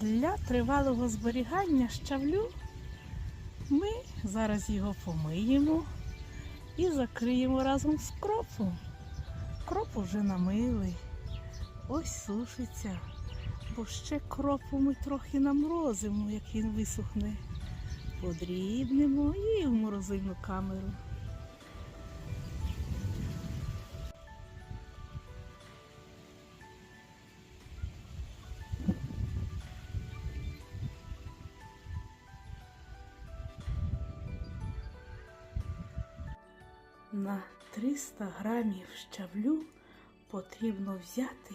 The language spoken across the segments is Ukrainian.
Для тривалого зберігання щавлю ми зараз його помиємо і закриємо разом з кропом. Кроп уже намили. Ось сушиться. Бо ще кропу ми трохи наморозимо, як він висохне. Подрібнемо і в морозильну камеру. На 300 грамів щавлю потрібно взяти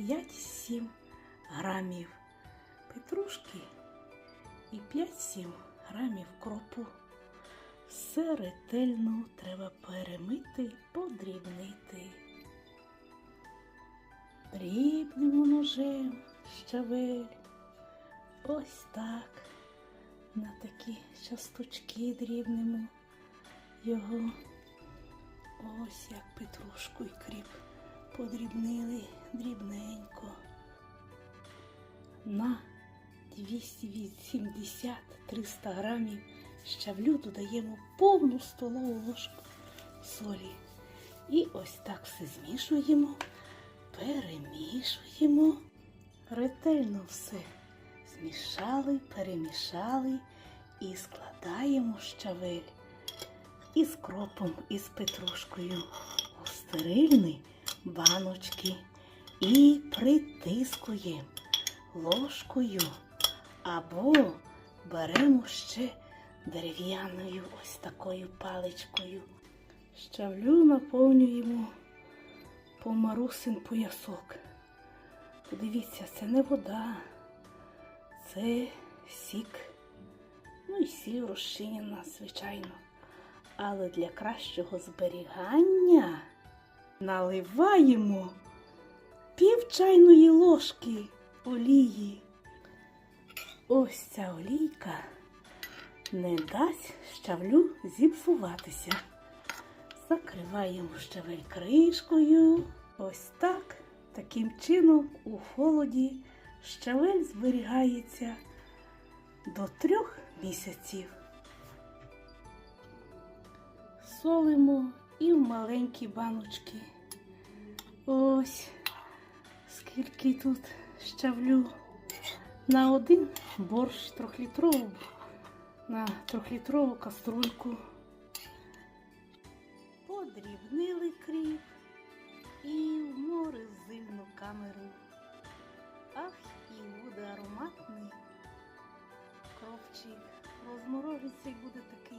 5-7 грамів петрушки і 5-7 грамів кропу. Все ретельно треба перемити, подрібнити. Дрібнемо ножем щавель. Ось так. На такі часточки дрібнемо його. Ось як петрушку і кріп подрібнили дрібненько. На 280-300 грамів щавлю додаємо повну столову ложку солі. І ось так все змішуємо, перемішуємо. Ретельно все змішали, перемішали і складаємо щавель із кропом, із петрушкою у стерильні баночки і притискуємо ложкою або беремо ще дерев'яною ось такою паличкою. Щавлю наповнюємо по марусин поясок. Подивіться, це не вода, це сік. Ну і сіль розчинена, звичайно. Але для кращого зберігання наливаємо пів чайної ложки олії. Ось ця олійка не дасть щавлю зіпсуватися. Закриваємо щавель кришкою. Ось так. Таким чином у холоді щавель зберігається до трьох місяців. Солимо і в маленькі баночки. Ось скільки тут щавлю на один борщ трьохлітровий, на трьохлітрову каструльку. Подрібнили кріп і в морозильну камеру. Ах, і буде ароматний кропчик. Розморожиться і буде такий